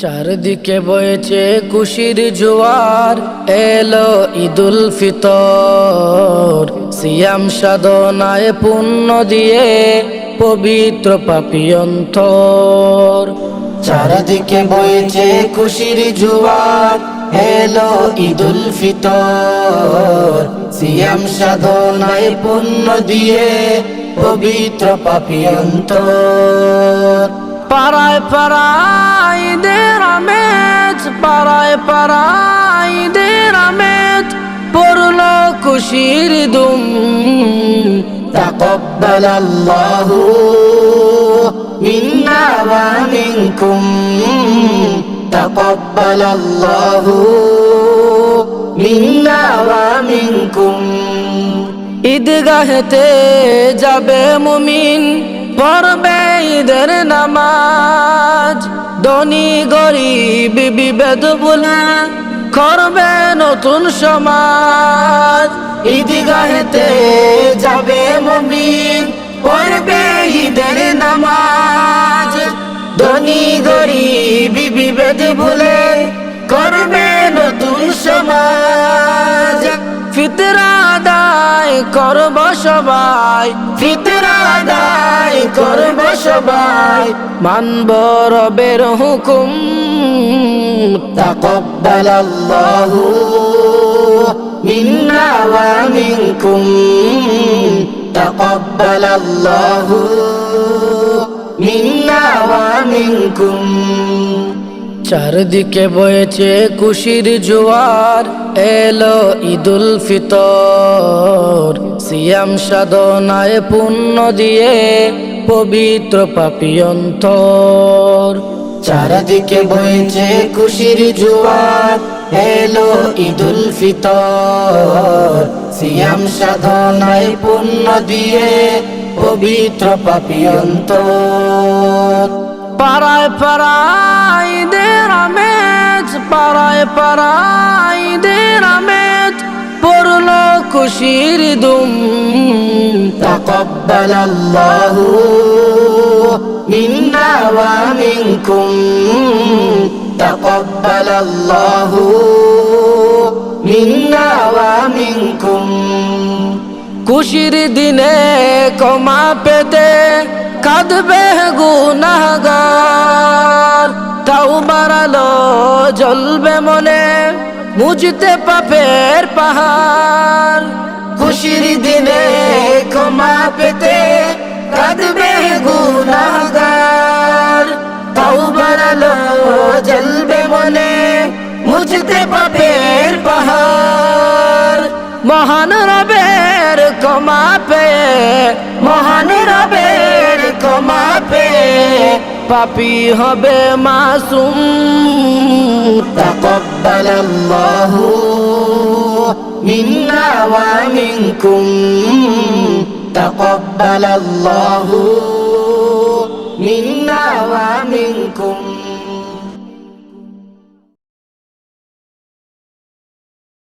চারদিকে বয়েছে কুশির জোয়ার, এলো ঈদুল ফিতর। সিয়াম সাধনায় পুণ্য দিয়ে পবিত্র পাপিয়ন্তর চারদিকে বয়েছে কুশির জোয়ার, এলো ঈদুল ফিতর। সিয়াম সাধনায় পুণ্য দিয়ে পবিত্র পাপিয়ন্তর পাড়ায় পাড়ায় দের আমেজ পাড়ায় পাড়ায় দের আমেজ পড়ল খুশির দুম تقبل الله منا ومنكم تقبل الله منا ومنكم ঈদগাহেতে যাবে মুমিন পড়বে ঈদের নামাজ। ধনী, গরিব, বিভেদ বলে করবে নতুন সমাজ। ঈদগাহেতে যাবে মুমিন, পড়বে ঈদের নামাজ। ধনী, গরিব, বিভেদ ভুলে করবে নতুন সমাজ। ফিতরা দায় করব সবাই, ফিতরা আদায় করব সবাই। মানব রবের হুকুম মিনকুম তাকব্বাল আল্লাহু মিন্না ওয়া মিনকুম। চারদিকে বয়েছে কুশির জোয়ার, এলো ঈদুল ফিতর। সিয়াম সাধনায় পুণ্য দিয়ে পবিত্র পাপিয়ন্তর চারদিকে বয়েছে কুশির জোয়ার এলো ঈদুল ফিতর। সিয়াম সাধনায় পুণ্য দিয়ে পবিত্র পাপিয়ন্তর পাড়ায় পাড়ায় দের আমেজ পাড়ায় পাড়ায় খুশির দুম تقبل الله منا ومنكم تقبل الله منا ومنكم খুশির দিনে কমা পেতে কাঁদবে গুনাহগার তাও বাড়ালো জ্বলবে মনে মুজতে পাপের পাহাড়, খুশির দিনে ক্ষমা পেতে কাঁদবে গুনাগার তাও বাড়ালো জ্বলবে মনে মুজতে পাপের পাহাড়। মহান রবের ক্ষমা পেয়ে, মহান রবের ক্ষমা পেয়ে পাপি হবে মাসুম। تقبل الله منا ومنكم. تقبل الله منا ومنكم.